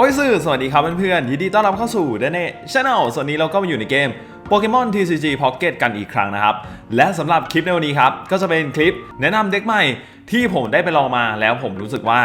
โอ้ยสื่อสวัสดีครับเพื่อนๆยินดีต้อนรับเข้าสู่เดนเน่ชาแนลส่วนนี้เราก็มาอยู่ในเกมโปเกมอน TCG Pocket กันอีกครั้งนะครับ และสำหรับคลิปในวันนี้ครับ ก็จะเป็นคลิปแนะนำเด็กใหม่ที่ผมได้ไปลองมาแล้วผมรู้สึกว่า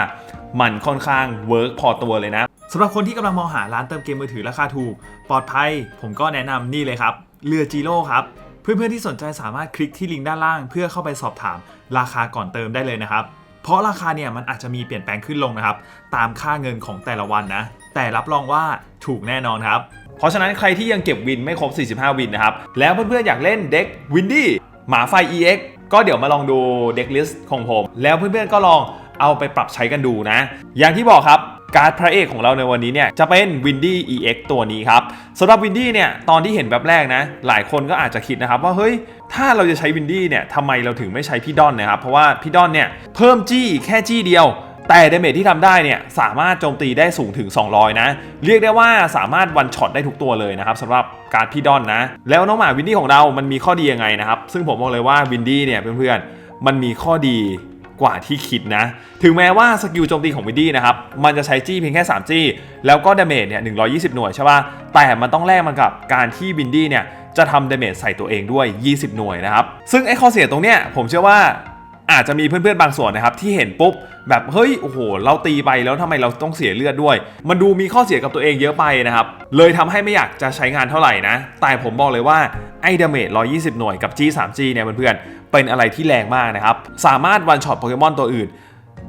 มันค่อนข้างเวิร์กพอตัวเลยนะสำหรับคนที่กำลังมองหาร้านเติมเกมมือถือราคาถูก ปลอดภัย ผมก็แนะนำนี่เลยครับเรือจีโร่ครับเพื่อนๆที่สนใจสามารถคลิกที่ลิงก์ด้านล่าง เพื่อเข้าไปสอบถามราคาก่อนเติมได้เลยนะครับ เพราะราคาเนี่ยมันอาจจะมีเปลี่ยนแปลงขึ้นลงนะครับ ตามค่าเงินของแต่ละวันนะ แต่รับรองว่าถูกแน่นอนครับ เพราะฉะนั้นใครที่ยังเก็บวินไม่ครบ 45 วินนะครับ แล้วเพื่อนๆอยากเล่นเด็กวินดี้หมาไฟ EX ก็เดี๋ยวมาลองดูเด็กลิสต์ของผม แล้วเพื่อนๆก็ลองเอาไปปรับใช้กันดูนะ อย่างที่บอกครับ การ์ดพระเอกของเราในวันนี้เนี่ยจะเป็น Windy EX ตัวนี้ครับสำหรับ Windy เนี่ยตอนที่เห็นแบบแรกนะ หลายคนก็อาจจะคิดนะครับว่าเฮ้ยถ้าเราจะใช้ Windy เนี่ยทำไมเราถึงไม่ใช้พี่ดอนนะครับเพราะว่าพี่ดอนเนี่ยเพิ่มจี้แค่จี้เดียวแต่เดเมจที่ทำได้เนี่ยสามารถโจมตีได้สูงถึง 200 นะ เรียกได้ว่าสามารถวันช็อตได้ทุกตัวเลยนะครับสำหรับการพี่ดอนนะ แล้วน้องหมาวินดี้ของเรามันมีข้อดียังไงนะครับ ซึ่งผมบอกเลยว่าวินดี้เนี่ยเพื่อนๆมันมีข้อดี กว่าที่คิดนะ ถึงแม้ว่าสกิลโจมตีของวินดี้นะครับ มันจะใช้จี้เพียงแค่ 3 จี้ แล้วก็ดาเมจเนี่ย 120 หน่วยใช่ป่ะ แต่มันต้องแลกมากับการที่วินดี้เนี่ย จะทำดาเมจใส่ตัวเองด้วย 20 หน่วยนะครับ ซึ่งไอ้ข้อเสียตรงเนี้ยผมเชื่อว่า อาจจะมีเพื่อนๆบางส่วนนะครับที่เห็นปุ๊บแบบเฮ้ยโอ้โหเราตีไปแล้วทำไมเราต้องเสียเลือดด้วย มันดูมีข้อเสียกับตัวเองเยอะไปนะครับเลยทำให้ไม่อยากจะใช้งานเท่าไหร่นะ แต่ผมบอกเลยว่าไอ้ดาเมจ120 หน่วยกับ G3G เนี่ยเพื่อนๆเป็นอะไรที่แรงมากนะครับสามารถวันช็อตโปเกมอนตัวอื่น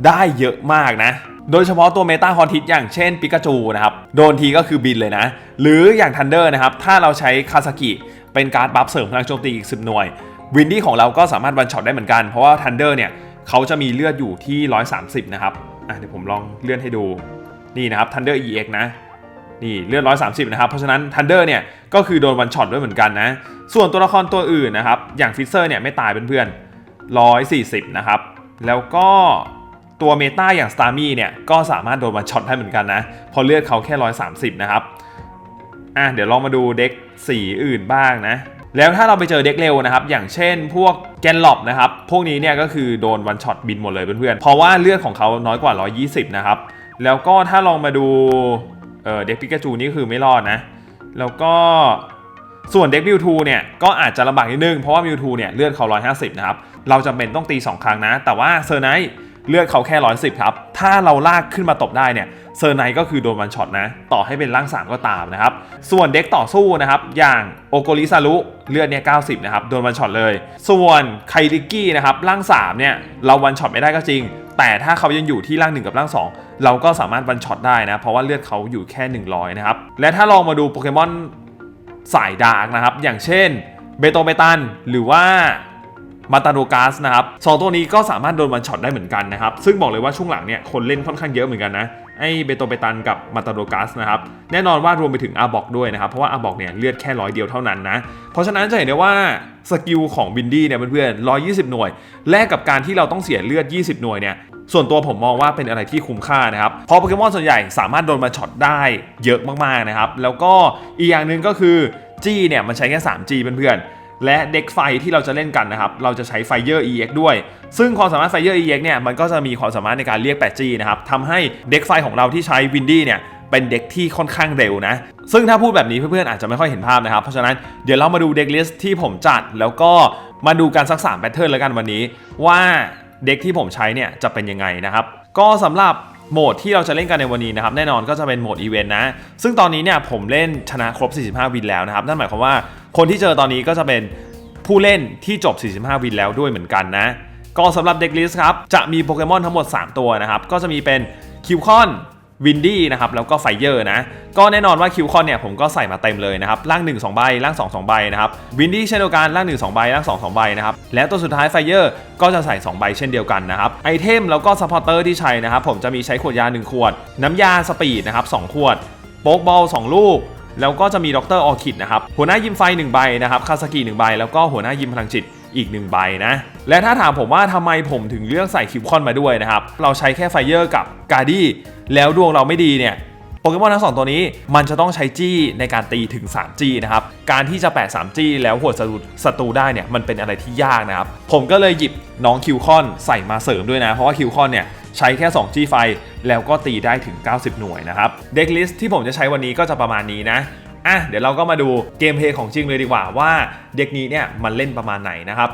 ได้เยอะมากนะโดยเฉพาะตัวเมตาคอนทิสอย่างเช่นปิกาจูนะครับโดนทีก็คือบินเลยนะ หรืออย่างทันเดอร์นะครับถ้าเราใช้คาซากิเป็นการ์ดบัฟเสริมพลังโจมตีอีก 10 หน่วย วินดี้ของเราก็สามารถวันช็อตได้เหมือนกัน เพราะว่าทันเดอร์เนี่ยเขาจะมีเลือดอยู่ที่ 130 นะครับเดี๋ยวผมลองเลื่อนให้ดูนี่นะครับ Thunder EX นะนี่เลือด 130 นะครับ เพราะฉะนั้น Thunder เนี่ยก็คือโดนวันช็อตด้วยเหมือนกันนะ ส่วนตัวละครตัวอื่นนะครับ อย่างฟิเซอร์เนี่ยไม่ตายเพื่อนๆ140 นะครับ แล้วก็ตัวเมตาอย่าง s t a r m y เนี่ยก็สามารถโดนวันช็อตได้เหมือนกันนะเพอเลือดเขาแค่ 130 นะครับอะเดี๋ยวลองมาดูเด็กสีอื่นบ้างนะ แล้วถ้าเราไปเจอเด็กเร็วนะครับ อย่างเช่นพวกแกนล็อบนะครับ พวกนี้เนี่ยก็คือโดนวันช็อตบินหมดเลยเพื่อนๆ เพราะว่าเลือดของเขาน้อยกว่า 120 นะครับ แล้วก็ถ้าลองมาดูเเด็กปิกาจูนี่คือไม่รอดนะ แล้วก็ส่วนเด็กมิวทูเนี่ยก็อาจจะลำบากนิดนึง เพราะว่ามิวทูเนี่ยเลือดเขา 150 นะครับ เราจำเป็นต้องตี 2 ครั้งนะ แต่ว่าเซอร์ไนท์ เลือดเขาแค่110ครับ ถ้าเราลากขึ้นมาตบได้เนี่ยเซอร์ไนก็คือโดนวันช็อตนะ ต่อให้เป็นร่าง3ก็ตามนะครับ ส่วนเด็กต่อสู้นะครับ อย่างโอโกริซารุเลือดเนี่ย90นะครับ โดนวันช็อตเลย ส่วนไคริกี้นะครับ ร่าง3เนี่ย เราวันช็อตไม่ได้ก็จริง แต่ถ้าเขายังอยู่ที่ร่าง1กับร่าง2เราก็สามารถวันช็อตได้นะ เพราะว่าเลือดเขาอยู่แค่100นะครับ และถ้าลองมาดูโปเกมอนสายดาร์กนะครับ อย่างเช่นเบโตเบตันหรือว่า มาตาโดกาสนะครับสองตัวนี้ก็สามารถโดนวันช็อตได้เหมือนกันนะครับ ซึ่งบอกเลยว่าช่วงหลังเนี่ยคนเล่นค่อนข้างเยอะเหมือนกันนะไอ้เบโตเบตันกับมาตาโดกาสนะครับแน่นอนว่ารวมไปถึงอาบอกด้วยนะครับ เพราะว่าอาบอกเนี่ยเลือดแค่ร้อยเดียวเท่านั้นนะเพราะฉะนั้นจะเห็นได้ว่าสกิลของบินดี้เนี่ยเพื่อนๆ120 หน่วย แลกกับการที่เราต้องเสียเลือด 20 หน่วยเนี่ยส่วนตัวผมมองว่าเป็นอะไรที่คุ้มค่านะครับ เพราะโปเกมอนส่วนใหญ่สามารถโดนมาช็อตได้เยอะมากๆนะครับ แล้วก็อีกอย่างหนึ่งก็คือจี้เนี่ยมันใช้แค่ 3G เพื่อนๆ และเด็กไฟที่เราจะเล่นกันนะครับ เราจะใช้ Fire EX ด้วย ซึ่งความสามารถ Fire EX เนี่ย มันก็จะมีความสามารถในการเรียก 8G นะครับ ทำให้เด็กไฟของเราที่ใช้ Windy เนี่ย เป็นเด็กที่ค่อนข้างเร็วนะ ซึ่งถ้าพูดแบบนี้เพื่อนๆอาจจะไม่ค่อยเห็นภาพนะครับ เพราะฉะนั้นเดี๋ยวเรามาดูเด็กลิสต์ที่ผมจัด แล้วก็มาดูการสักสามแพทเทิร์นแล้วกันวันนี้ ว่าเด็กที่ผมใช้เนี่ยจะเป็นยังไงนะครับ ก็สำหรับ โหมดที่เราจะเล่นกันในวันนี้นะครับแน่นอนก็จะเป็นโหมดอีเวนต์นะ ซึ่งตอนนี้เนี่ยผมเล่นชนะครบ 45 วินแล้วนะครับ นั่นหมายความว่าคนที่เจอตอนนี้ก็จะเป็นผู้เล่นที่จบ 45 วินแล้วด้วยเหมือนกันนะ ก็สำหรับเด็กลิสครับ จะมีโปเกมอนทั้งหมด 3 ตัวนะครับ ก็จะมีเป็นคิวคอน วินดี้นะครับแล้วก็ไฟเยอร์นะก็แน่นอนว่าคิวคอนเนี่ยผมก็ใส่มาเต็มเลยนะครับร่าง 1 2 ใบร่าง 2 2 ใบนะครับวินดี้เช่นเดียวกันร่าง 1 2 ใบร่าง 2 2 ใบนะครับและตัวสุดท้ายไฟเยอร์ก็จะใส่ 2 ใบเช่นเดียวกันนะครับไอเทมแล้วก็ซัพพอร์เตอร์ที่ใช้นะครับผมจะมีใช้ขวดยา 1 ขวด น้ำยาสปีดนะครับ2ขวดโป๊กบอล2ลูกแล้วก็จะมีดรออคิดนะครับหัวหน้ายิมไฟ1ใบนะครับคาสกิ1ใบแล้วก็หัวหน้ายิมพลังจิต อีก 1 ใบนะ และถ้าถามผมว่าทำไมผมถึงเลือกใส่คิวคอนมาด้วยนะครับ เราใช้แค่ไฟเยอร์กับกาดี้แล้วดวงเราไม่ดีเนี่ยโปเกมอนทั้งสองตัวนี้มันจะต้องใช้จี้ในการตีถึง 3G นะครับ การที่จะแปะ 3G แล้วหัวดศัตรูศัตรูได้เนี่ยมันเป็นอะไรที่ยากนะครับ ผมก็เลยหยิบน้องคิวคอนใส่มาเสริมด้วยนะ เพราะว่าคิวคอนเนี่ยใช้แค่ 2 G ไฟแล้วก็ตีได้ถึง 90 หน่วยนะครับ เด็กลิสที่ผมจะใช้วันนี้ก็จะประมาณนี้นะ อะเดี๋ยวเราก็มาดูเกมเพลย์ของจริงเลยดีกว่าว่าเด็กนี้เนี่ยมันเล่นประมาณไหนนะครับ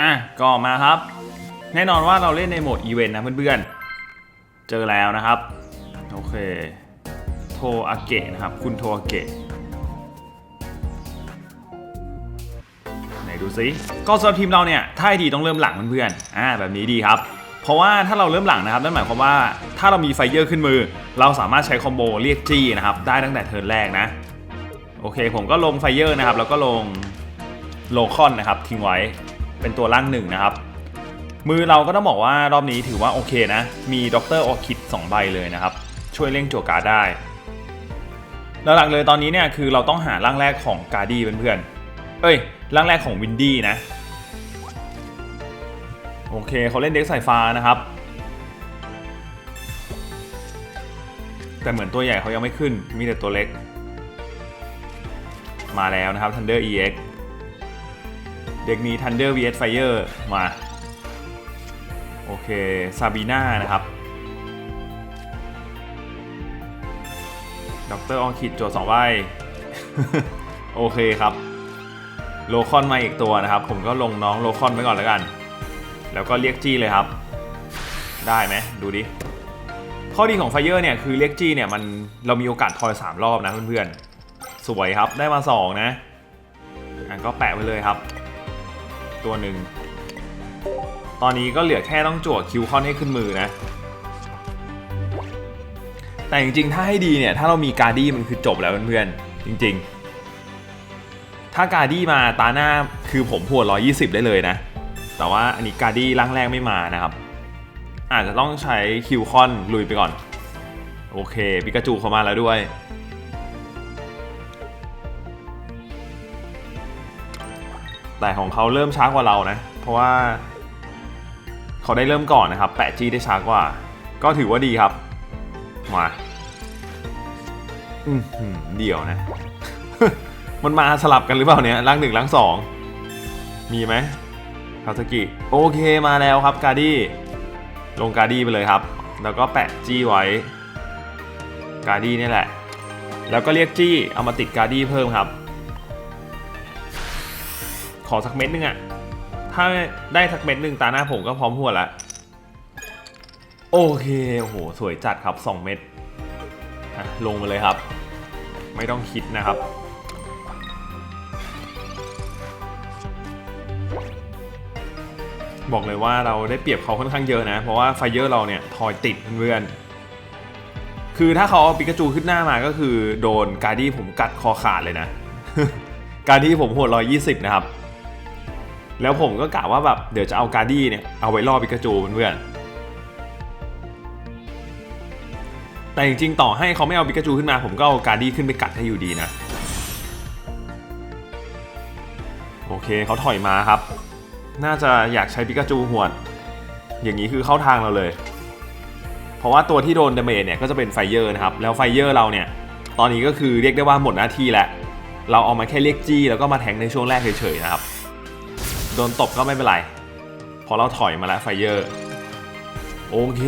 อะก็มาครับ แน่นอนว่าเราเล่นในโหมดอีเวนต์นะเพื่อนๆ เจอแล้วนะครับ โอเค โทอาเกะนะครับ คุณโทอาเกะไหนดูซิก็สำหรับทีมเราเนี่ยถ้าให้ดีต้องเริ่มหลังเพื่อนๆอ่าแบบนี้ดีครับ เพราะว่าถ้าเราเริ่มหลังนะครับนั่นหมายความว่าถ้าเรามีไฟเยอร์ขึ้นมือ เราสามารถใช้คอมโบเรียกจี้นะครับได้ตั้งแต่เทิร์นแรกนะโอเค ผมก็ลงไฟเยอร์นะครับแล้วก็ลงโลคอนนะครับทิ้งไว้เป็นตัวล่างหนึ่งนะครับ มือเราก็ต้องบอกว่ารอบนี้ถือว่าโอเคนะ มีด็อกเตอร์ออคิด2ใบเลยนะครับ ช่วยเร่งจั่วการ์ดได้แล้วหลักเลยตอนนี้เนี่ยคือเราต้องหาร่างแรกของการ์ดี้เพื่อนๆเอ้ยร่างแรกของวินดี้นะ โอเคเขาเล่นเด็กสายฟ้านะครับ แต่เหมือนตัวใหญ่เขายังไม่ขึ้น มีแต่ตัวเล็ก มาแล้วนะครับ Thunder EX เด็กนี้ Thunder vs Fire มา โอเคซาบีน่านะครับด็อกเตอร์ออคิดโจทย์สองใบโอเคครับ โลคอนมาอีกตัวนะครับ ผมก็ลงน้องโลคอนไว้ก่อนแล้วกัน แล้วก็เรียกจี้เลยครับ ได้ไหมดูดิ ข้อดีของไฟเยอร์เนี่ยคือเรียกจี้เนี่ยมันเรามีโอกาสทอย 3 รอบนะเพื่อนๆ สวยครับได้มา 2 นะอะก็แปะไว้เลยครับ ตัวหนึ่งตอนนี้ก็เหลือแค่ต้องจั่วคิวคอนให้ขึ้นมือนะ แต่จริงๆ ถ้าให้ดีเนี่ย ถ้าเรามีการดี้มันคือจบแล้วเพื่อนๆ จริงๆ ถ้าการดี้มาตาหน้าคือผมพวด120 ได้เลยนะ แต่ว่าอันนี้การดี้ร่างแรกไม่มานะครับ อาจจะต้องใช้คิวคอนลุยไปก่อน โอเคปิกาจูเข้ามาแล้วด้วยแต่ของเขาเริ่มช้ากว่าเรานะ เพราะว่า เขาได้เริ่มก่อนนะครับ แปะจี้ได้ช้ากว่า ก็ถือว่าดีครับ มาอือหือเดี่ยวนะ มันมาสลับกันหรือเปล่าเนี่ยร่างหนึ่งร่างสอง มีไหม คาสกิโอเคมาแล้วครับการดี้ลงการดี้ไปเลยครับ แล้วก็แปะจี้ไว้การดี้นี่แหละ แล้วก็เรียกจี้เอามาติดการดี้เพิ่มครับ ขอสักเม็ดนึงอะถ้าได้สักเม็ดนึงตาหน้าผมก็พร้อมหัวดละโอเคโอ้โหสวยจัดครับ 2 เม็ดลงมาเลยครับ ไม่ต้องคิดนะครับ บอกเลยว่าเราได้เปรียบเขาค่อนข้างเยอะนะ เพราะว่าไฟเยอร์เราเนี่ยทอยติดเพื่อนคือถ้าเขาเอาปิกาจูขึ้นหน้ามาก็คือโดนการดี้ผมกัดคอขาดเลยนะ การดี้ผมหัวร้อยยี่สิบนะครับ แล้วผมก็กะว่าแบบเดี๋ยวจะเอาการดี้เนี่ยเอาไว้ล่อปิกาจูเพื่อนแต่จริงๆต่อให้เขาไม่เอาปิกาจูขึ้นมา ผมก็เอาการดี้ขึ้นไปกัดให้อยู่ดีนะ โอเคเขาถอยมาครับ น่าจะอยากใช้ปิกาจูหวด อย่างนี้คือเข้าทางเราเลย เพราะว่าตัวที่โดนดาเมจเนี่ยก็จะเป็นไฟเยอร์นะครับ แล้วไฟเยอร์เราเนี่ย ตอนนี้ก็คือเรียกได้ว่าหมดหน้าที่แล้ว เราเอามาแค่เรียกจี้แล้วก็มาแทงในช่วงแรกเฉยๆนะครับ โดนตบก็ไม่เป็นไร พอเราถอยมาแล้วไฟเยอร์ โอเค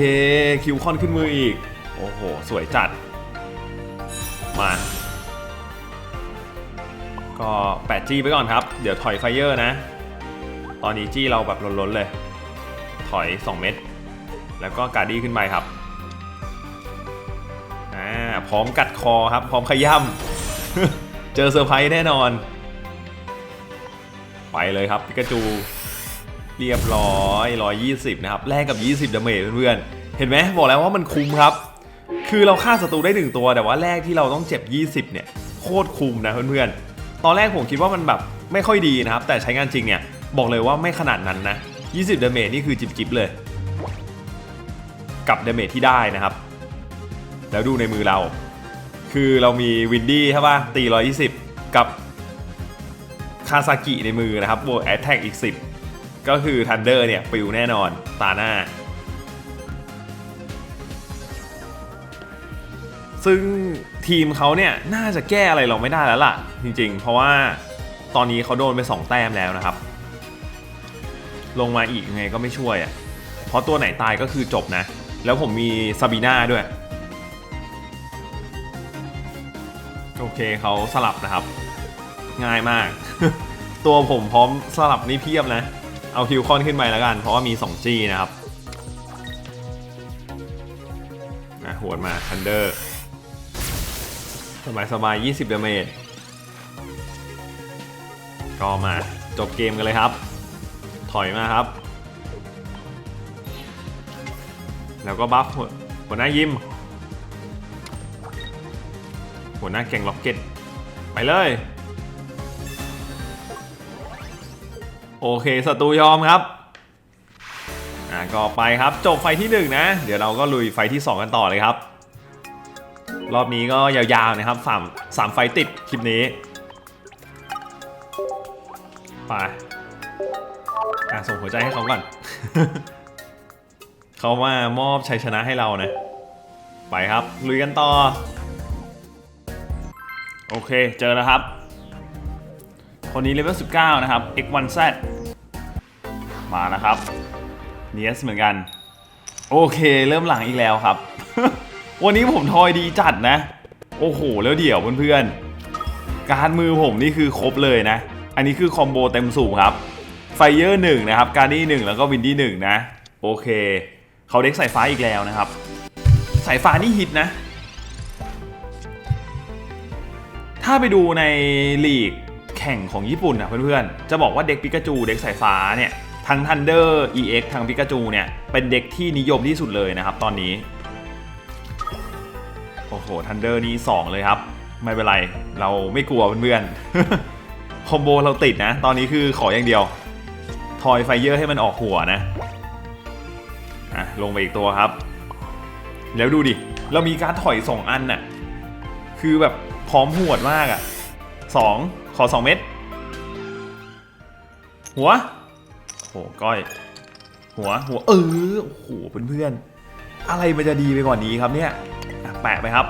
คิวคอนขึ้นมืออีก โอ้โห สวยจัด มาก็แปะจี้ไปก่อนครับ เดี๋ยวถอยไฟเยอร์นะ ตอนนี้จี้เราแบบล้นๆเลย ถอย 2 เม็ดแล้วก็การดี้ขึ้นไปครับอ่าพร้อมกัดคอครับ พร้อมขย่ำเจอเซอร์ไพรส์แน่นอน ไปเลยครับปิกาจูเรียบร้อย 120 นะครับ แลกกับ 20ดาเมจเพื่อนๆ เห็นไหมบอกแล้วว่ามันคุ้มครับ คือเราฆ่าศัตรูได้ 1 ตัวแต่ว่าแรกที่เราต้องเจ็บ 20 เนี่ย โคตรคุ้มนะเพื่อนๆ ตอนแรกผมคิดว่ามันแบบไม่ค่อยดีนะครับ แต่ใช้งานจริงเนี่ย บอกเลยว่าไม่ขนาดนั้นนะ 20ดาเมจนี่คือจิบๆเลย กับดาเมจที่ได้นะครับ แล้วดูในมือเรา คือเรามีวินดี้ใช่ป่ะตี 120 กับคาซากิในมือนะครับบวกแอตแทกอีก 10 ก็คือทันเดอร์เนี่ยปิวแน่นอนตาหน้า ซึ่งทีมเขาเนี่ยน่าจะแก้อะไรเราไม่ได้แล้วล่ะ จริงๆ เพราะว่าตอนนี้เขาโดนไป 2 แต้มแล้วนะครับ ลงมาอีกยังไงก็ไม่ช่วยอะ่ะ เพราะตัวไหนตายก็คือจบนะ แล้วผมมีซาบีน่าด้วย โอเคเขาสลับนะครับ ง่ายมาก ตัวผมพร้อมสลับนี่เพียบนะ เอาคิวคอนขึ้นไปแล้วกัน เพราะว่ามี 2G นะครับอะหวดมาทันเดอร์ สบายสบาย20ดาเมจก็มาจบเกมกันเลยครับ อยมาครับ แล้วก็บัฟหัวหน้ายิม หัวหน้าแก่งล็อกเก็ต ไปเลย โอเคศัตรูยอมครับอ่าก็ไปครับจบไฟที่ 1 นะ เดี๋ยวเราก็ลุยไฟที่ 2 กันต่อเลยครับ รอบนี้ก็ยาวๆนะครับ3 3ไฟติดคลิปนี้ ไป อะส่งหัวใจให้เขาก่อน เขามามอบชัยชนะให้เรานะ ไปครับ ลุยกันต่อ โอเค เจอแล้วครับ คนนี้เลเวล19 นะครับ X1Z มาแล้วครับเนียสเหมือนกัน โอเค เริ่มหลังอีกแล้วครับ วันนี้ผมทอยดีจัดนะ โอ้โห แล้วเดี๋ยวเพื่อนๆ การมือผมนี่คือครบเลยนะ อันนี้คือคอมโบเต็มสูงครับ ไฟเยอร์หนึ่งนะครับการดี้หนึ่งแล้วก็วินดี้หนึ่งนะโอเคเขาเด็กสายฟ้าอีกแล้วนะครับ สายฟ้านี่ฮิตนะ ถ้าไปดูในลีกแข่งของญี่ปุ่นนะเพื่อนๆ จะบอกว่าเด็กปิกาจูเด็กสายฟ้าเนี่ยทั้ง Thunder EX ทั้งปิกาจูเนี่ยเป็นเด็กที่นิยมที่สุดเลยนะครับตอนนี้ โอ้โห Thunder นี่ 2 เลยครับ ไม่เป็นไร เราไม่กลัวเพื่อนๆคอมโบเราติดนะ ตอนนี้คือขออย่างเดียว ทอยไฟเยอร์ให้มันออกหัวนะอะลงไปอีกตัวครับ แล้วดูดิ เรามีการถอย 2 อันน่ะ คือแบบพร้อมหวดมากอะสองขอ 2 เม็ดหัวโหก้อย หัวหัวเออโอ้โหเพื่อนๆอะไรมันจะดีไปกว่านี้ครับเนี่ยแปะไปครับ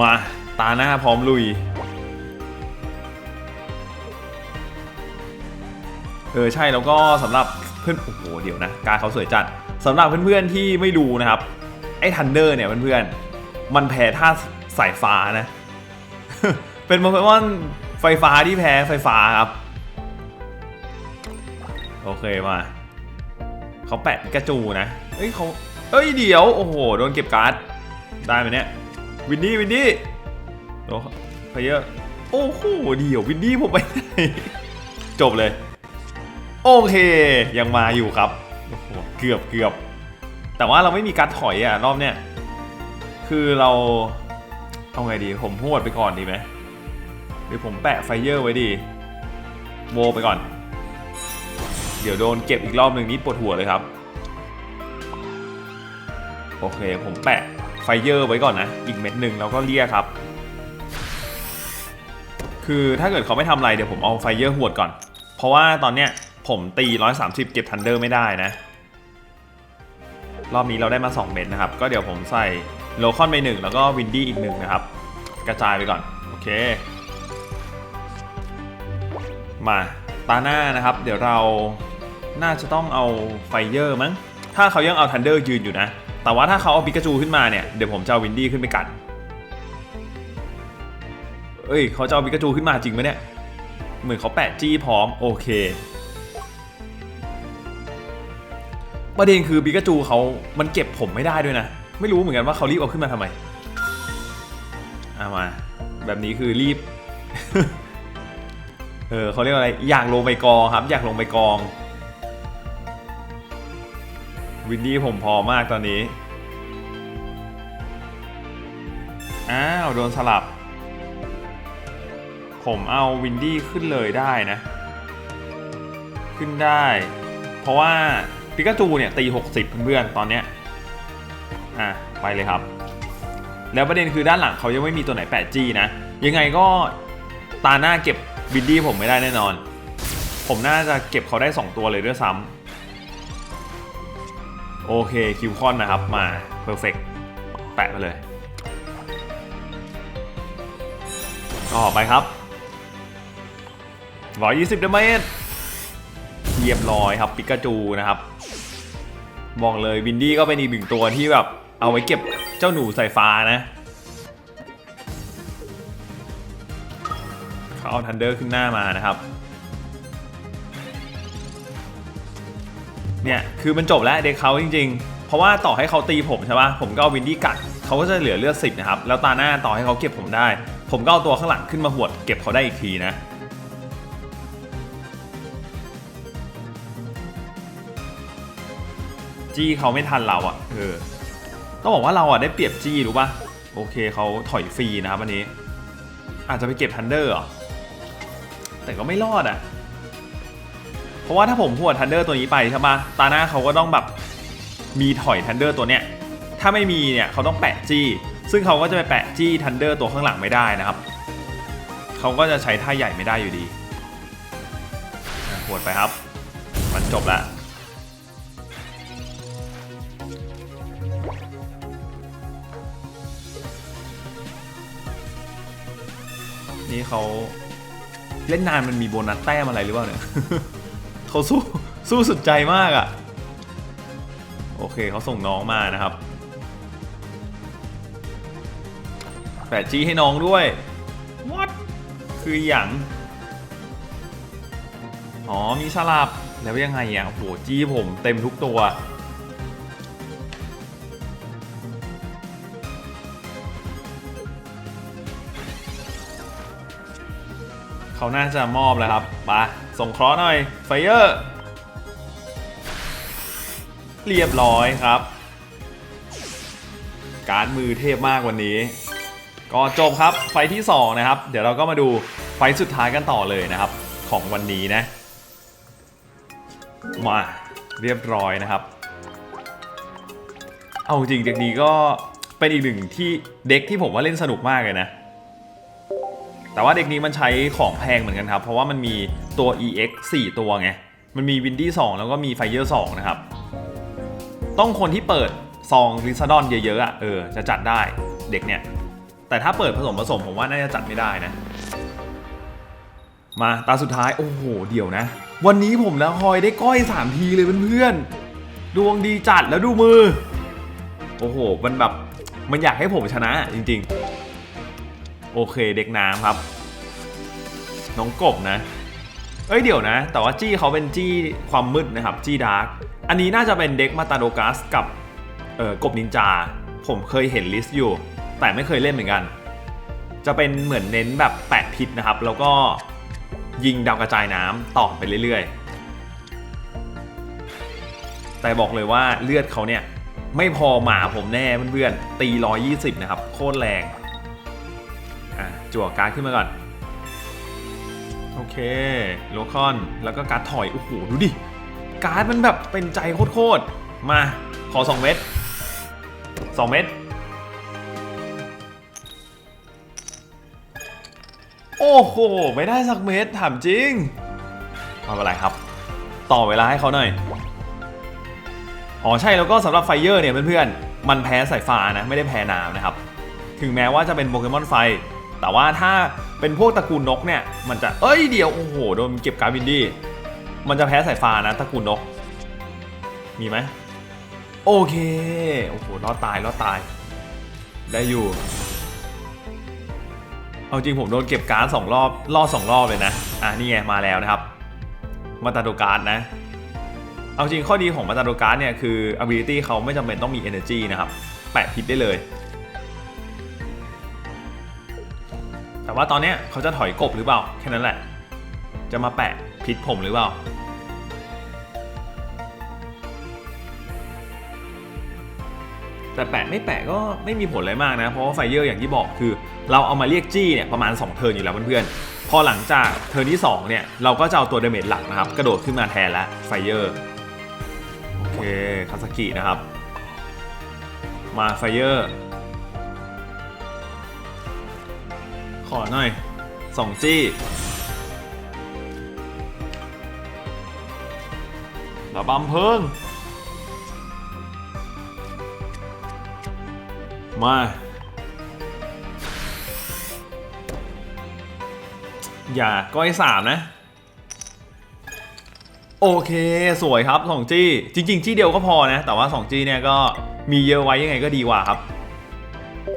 มาตาหน้าพร้อมลุย เออใช่แล้วก็สำหรับเพื่อนโอ้โหเดี๋ยวนะการเขาสวยจัดสำหรับเพื่อนๆที่ไม่ดูนะครับ ไอ้ทันเดอร์เนี่ยเพื่อนๆมันแพ้ท่าสายฟ้านะ เป็นโปเกมอนไฟฟ้าที่แพ้ไฟฟ้าครับ โอเคมาเขาแปะปิกาจูนะเอ้ยเขาเอ้ยเดี๋ยวโอ้โหโดนเก็บการ์ดได้ไหมเนี่ยวินดี้วินดี้โอ้พเยอะโอ้โหเดี๋ยววินดี้ผมไปไหนจบเลย โอเค ยังมาอยู่ครับโอ้โหเกือบเกือบแต่ว่าเราไม่มีการถอยอะรอบเนี้ยคือเราเอาไงดีผมพูดไปก่อนดีไหมหรือผมแปะไฟเยอร์ไว้ดีโบไปก่อน เดี๋ยวโดนเก็บอีกรอบหนึ่งนี้ปวดหัวเลยครับ โอเคผมแปะไฟเยอร์ไว้ก่อนนะ อีกเม็ดหนึ่งแล้วก็เลียครับ คือถ้าเกิดเขาไม่ทำอะไรเดี๋ยวผมเอาไฟเยอร์หวดก่อน เพราะว่าตอนเนี้ย ผมตี 130 เก็บทันเดอร์ไม่ได้นะ รอบนี้เราได้มา 2 เม็ดนะครับ ก็เดี๋ยวผมใส่โลคอนไปหนึ่งแล้วก็วินดี้อีกหนึ่งนะครับ กระจายไปก่อน โอเค มาตาหน้านะครับ เดี๋ยวเราน่าจะต้องเอาไฟเยอร์มั้ง ถ้าเขายังเอาทันเดอร์ยืนอยู่นะ แต่ว่าถ้าเขาเอาปิกาจูขึ้นมาเนี่ย เดี๋ยวผมจะเอาวินดี้ขึ้นไปกัด เอ้ย เขาจะเอาปิกาจูขึ้นมาจริงไหมเนี่ย เหมือนเขาแปะจี้พร้อม โอเค ประเด็นคือปิกาจูเขามันเก็บผมไม่ได้ด้วยนะ ไม่รู้เหมือนกันว่าเขารีบเอาขึ้นมาทำไมเอามา แบบนี้คือรีบ เออเขาเรียกว่าอะไร อยากลงไปกองครับ อยากลงไปกอง วินดี้ผมพอมากตอนนี้ อ้าว โดนสลับ ผมเอาวินดี้ขึ้นเลยได้นะ ขึ้นได้ เพราะว่า ปิกาจูเนี่ยตี 60 เพื่อนๆตอนเนี้ยอะไปเลยครับ แล้วประเด็นคือด้านหลังเขายังไม่มีตัวไหน 8G นะ ยังไงก็ตาหน้าเก็บวินดี้ผมไม่ได้แน่นอน ผมน่าจะเก็บเขาได้ 2 ตัวเลยด้วยซ้ำโอเคคิวคอนนะครับมาเพอร์เฟกแปะไปเลยก็ไปครับ120ดาเมจรียบร้อยครับปิกาจูนะครับ บอกเลยวินดี้ก็เป็นอีกหนึ่งตัวที่แบบเอาไว้เก็บเจ้าหนูสายฟ้านะเขาเอาทันเดอร์ขึ้นหน้ามานะครับเนี่ยคือมันจบแล้วเด็กเขาจริง ๆ เพราะว่าต่อให้เขาตีผมใช่ปะผมก็เอาวินดี้กัดเขาก็จะเหลือเลือดสิบนะครับแล้วตาหน้าต่อให้เขาเก็บผมได้ ผมก็เอาตัวข้างหลังขึ้นมาหวดเก็บเขาได้อีกทีนะ จี้เขาไม่ทันเราอะ่ะเออต้องบอกว่าเราอะได้เปรียบจี้รู้ป่ะโอเคเขาถอยฟรีนะครับวันนี้ อาจจะไปเก็บทันเดอร์แต่ก็ไม่รอดอะเพราะว่าถ้าผมหัวทันเดอร์ตัวนี้ไปใช่ปะตาหน้าเขาก็ต้องแบบมีถอยทันเดอร์ตัวเนี้ยถ้าไม่มีเนี่ยเขาต้องแปะจี้ ซึ่งเขาก็จะไปแปะจี้ทันเดอร์ตัวข้างหลังไม่ได้นะครับเขาก็จะใช้ท่าใหญ่ไม่ได้อยู่ดีอะหวดไปครับ มันจบแล้ว นี่เขาเล่นนานมันมีโบนัสแต้มอะไรหรือเปล่าเนี่ยเขาสู้สู้สุดใจมากอะ่ะ โอเคเขาส่งน้องมานะครับแปะจี้ให้น้องด้วย what คืออย่างอ๋อมีสลับแล้วยังไงอะโอ้โหจี้ผมเต็มทุกตัว เขาน่าจะมอบแล้วครับมาส่งเคราะห์หน่อยไฟเออร์เรียบร้อยครับ การมือเทพมากวันนี้ ก็จบครับไฟที่ 2 นะครับ เดี๋ยวเราก็มาดูไฟสุดท้ายกันต่อเลยนะครับ ของวันนี้นะ มาเรียบร้อยนะครับ เอาจริงเด็กนี้ก็เป็นอีกหนึ่งที่เด็กที่ผมว่าเล่นสนุกมากเลยนะ แต่ว่าเด็กนี้มันใช้ของแพงเหมือนกันครับ เพราะว่ามันมีตัว EX 4 ตัวไง มันมีวินดี้2แล้วก็มีไฟเยอร์2นะครับ ต้องคนที่เปิดซองริซาดอนเยอะๆอะเออจะจัดได้เด็กเนี่ย แต่ถ้าเปิดผสมผสมผมว่าน่าจะจัดไม่ได้นะ มาตาสุดท้าย โอ้โห เดี๋ยวนะ วันนี้ผมแล้วคอยได้ก้อย 3 ทีเลยเพื่อนๆ ดวงดีจัดแล้วดูมือ โอ้โห มันแบบ มันอยากให้ผมชนะจริง ๆ โอเคเด็กน้ำครับ น้องกบนะ เอ้ยเดี๋ยวนะ แต่ว่าจี้เขาเป็นจี้ความมืดนะครับ จี้ดาร์กอันนี้น่าจะเป็นเด็กมาตาโดกัสกับเอ่อกบนินจา ผมเคยเห็นลิสต์อยู่ แต่ไม่เคยเล่นเหมือนกัน จะเป็นเหมือนเน้นแบบแปะพิษนะครับ แล้วก็ยิงดาวกระจายน้ำต่อไปเรื่อยๆ แต่บอกเลยว่าเลือดเขาเนี่ยไม่พอหมาผมแน่เพื่อนๆตี 120 นะครับ โคตรแรง จั่วการ์ดขึ้นมาก่อน โอเค โลคอน แล้วก็การ์ดถอย โอ้โห ดูดิ การ์ดมันแบบเป็นใจโคตรๆ มา ขอ 2 เม็ด2 เม็ดโอ้โห ไม่ได้สักเม็ดถามจริงไมาเป็นไรครับ ต่อเวลาให้เขาหน่อย อ๋อใช่แล้วก็สำหรับไฟเยอร์เนี่ยเพื่อนๆ มันแพ้สายฟ้านะ ไม่ได้แพ้น้ำนะครับ ถึงแม้ว่าจะเป็นโปเกมอนไฟ แต่ว่าถ้าเป็นพวกตระกูลนกเนี่ย มันจะเอ้ยเดียว โอ้โห โดนเก็บการ์ดวินดี้มันจะแพ้สายฟ้านะตระกูลนก มีไหม โอเค โอ้โห รอดตาย รอดตาย ได้อยู่ เอาจริงผมโดนเก็บการ์ดสองรอบรอดสองรอบเลยนะ อะนี่ไงมาแล้วนะครับ มาตาโดการ์ดนะ เอาจริงข้อดีของมาตาโดการ์ดเนี่ยคือ ability เขาไม่จำเป็นต้องมี energy นะครับ แปะพิษได้เลย ว่าตอนเนี้ยเขาจะถอยกบหรือเปล่า แค่นั้นแหละ จะมาแปะพิษผมหรือเปล่า แต่แปะไม่แปะก็ไม่มีผลอะไรมากนะ เพราะว่าไฟเยอร์อย่างที่บอกคือ เราเอามาเรียกจี้เนี่ยประมาณ 2 เทิร์นอยู่แล้วเพื่อนๆ พอหลังจากเทิร์นที่ 2 เนี่ย เราก็จะเอาตัวเดเมจหลักนะครับ กระโดดขึ้นมาแทนแล้วไฟเยอร์โอเคคาสกินะครับ มาไฟเยอร์ อหน่อยสองจี้ ระบำเพิ่งมา อย่าก้อยสามนะ โอเค สวยครับ 2G จริง ๆ จี้เดียวก็พอนะ แต่ว่า 2G เนี่ยก็มีเยอะไว้ยังไงก็ดีกว่าครับ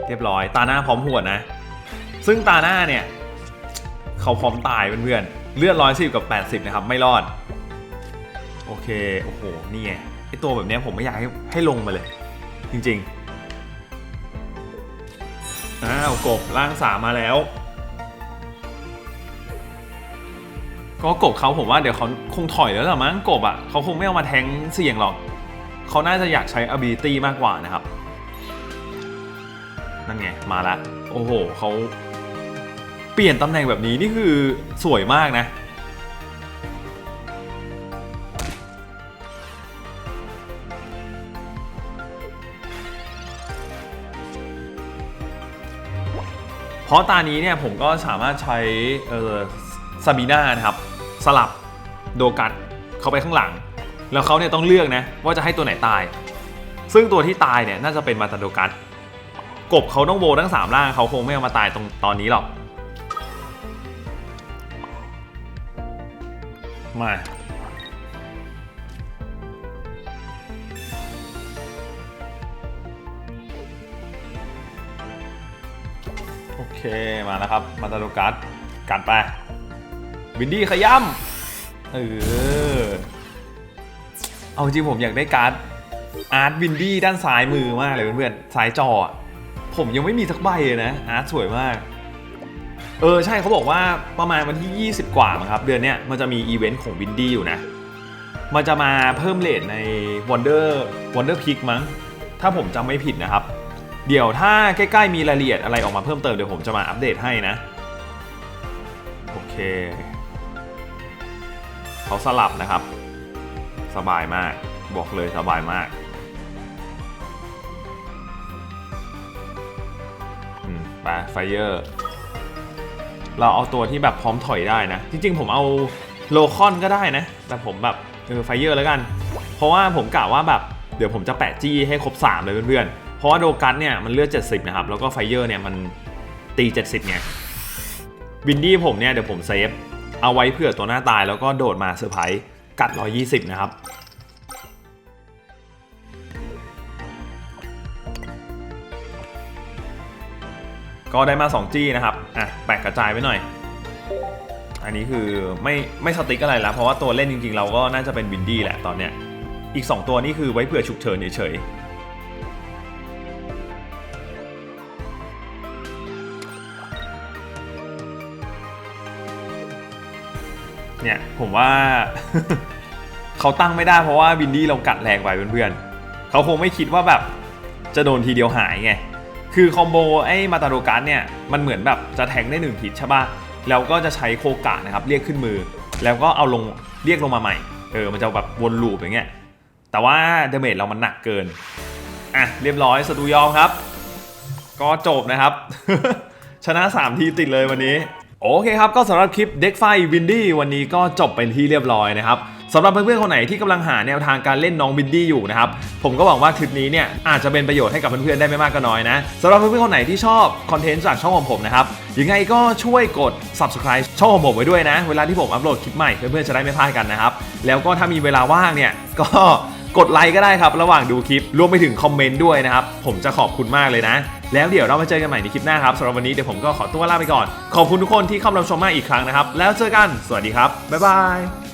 เรียบร้อย ตาหน้าพร้อมหัวนะ ซึ่งตาหน้าเนี่ย เขาพร้อมตายเพื่อนๆเลือดร้อยสิบกับ80นะครับ ไม่รอด โอเค โอ้โห นี่ไงไอตัวแบบนี้ผมไม่อยากให้ให้ลงมาเลย จริงๆ อ้าวกบร่างสามมาแล้ว ก็กบเขาผมว่าเดี๋ยวเขาคงถอยแล้วล่ะมั้งกบอะเขาคงไม่เอามาแทงเสี่ยงหรอก เขาน่าจะอยากใช้ ability มากกว่านะครับ นั่นไง มาละ โอ้โหเขา ปลี่ยนตำแหน่งแบบนี้นี่คือสวยมากนะ เพราะตานี้เนี่ยผมก็สามารถใช้เออซาบีน่านะครับ สลับโดกัสเข้าไปข้างหลัง แล้วเขาเนี่ยต้องเลือกนะ ว่าจะให้ตัวไหนตาย ซึ่งตัวที่ตายเนี่ยน่าจะเป็นมาตาโดกัสกบเขาต้องโบทั้ง3ล่างเขาคงไม่เอามาตายตรงตอนนี้หรอก มา โอเค มาแล้วครับ มาตาโดกัสกัดไป วินดี้ขย้ำเออ เอาจริงผมอยากได้การ์ดอาร์ตวินดี้ด้านซ้ายมือมากเลยเพื่อนๆ ซ้ายจอ ผมยังไม่มีสักใบเลยนะ อาร์ตสวยมาก เออใช่เขาบอกว่าประมาณวันที่ 20 กว่ามั้งครับ เดือนเนี้ยมันจะมีอีเวนต์ของวินดี้อยู่นะ มันจะมาเพิ่มเลทใน Wonder Wonder Peak มั้ง ถ้าผมจำไม่ผิดนะครับ เดี๋ยวถ้าใกล้ๆมีรายละเอียดอะไรออกมาเพิ่มเติมเดี๋ยวผมจะมาอัปเดตให้นะ โอเค เขาสลับนะครับ สบายมากบอกเลยสบายมากไปไฟเยอร์ เราเอาตัวที่แบบพร้อมถอยได้นะ จริง ๆ ผมเอาโลคอนก็ได้นะ แต่ผมแบบเออไฟเยอร์แล้วกัน เพราะว่าผมกะว่าแบบเดี๋ยวผมจะแปะจี้ให้ครบ 3 เลยเพื่อนๆ เพราะว่าโดกัสเนี่ยมันเลือด 70 นะครับ แล้วก็ไฟเยอร์เนี่ยมันตี 70ไงวินดี้ผมเนี่ยเดี๋ยวผมเซฟเอาไว้เผื่อตัวหน้าตายแล้วก็โดดมาเซอร์ไพรส์กัด 120 นะครับ ก็ได้มา 2G นะครับ อะ แปะกระจายไว้หน่อย อันนี้คือไม่ไม่สติ๊กอะไรแล้ว เพราะว่าตัวเล่นจริงๆ เราก็น่าจะเป็นวินดี้แหละตอนเนี้ย อีก 2 ตัวนี่คือไว้เผื่อฉุกเฉินเฉยๆ เนี่ย ผมว่าเขาตั้งไม่ได้เพราะว่าวินดี้เรากัดแรงไปเพื่อนๆ เขาคงไม่คิดว่าแบบจะโดนทีเดียวหายไง คือคอมโบไอ้มาตาโดการ์ดเนี่ยมันเหมือนแบบจะแทงได้หนึ่งฮิตใช่ป่ะแล้วก็จะใช้โคกะนะครับเรียกขึ้นมือ แล้วก็เอาลงเรียกลงมาใหม่เออมันจะแบบวนลูปอย่างเงี้ยแต่ว่าเดเมจเรามันหนักเกินอะเรียบร้อยสตูยอมครับ ก็จบนะครับ ชนะ 3 ทีติดเลยวันนี้ โอเคครับ ก็สำหรับคลิปเด็กไฟวินดี้วันนี้ก็จบเป็นที่เรียบร้อยนะครับ สำหรับเพื่อนๆคนไหนที่กำลังหาแนวทางการเล่นน้องวินดี้อยู่นะครับผมก็หวังว่าคลิปนี้เนี่ยอาจจะเป็นประโยชน์ให้กับเพื่อนๆได้ไม่มากก็น้อยนะสำหรับเพื่อนๆคนไหนที่ชอบคอนเทนต์จากช่องของผมนะครับยังไงก็ช่วยกด subscribe ช่องของผมไว้ด้วยนะ เวลาที่ผมอัปโหลดคลิปใหม่เพื่อนๆจะได้ไม่พลาดกันนะครับแล้วก็ถ้ามีเวลาว่างเนี่ยก็กดไลค์ก็ได้ครับ ระหว่างดูคลิปรวมไปถึงคอมเมนต์ด้วยนะครับ ผมจะขอบคุณมากเลยนะ แล้วเดี๋ยวเรามาเจอกันใหม่ในคลิปหน้าครับสำหรับวันนี้เดี๋ยวผมก็ขอตัวลาไปก่อน ขอบคุณทุกคนที่เข้ามารับชมมากอีกครั้งนะครับ แล้วเจอกันสวัสดีครับ บ๊ายบาย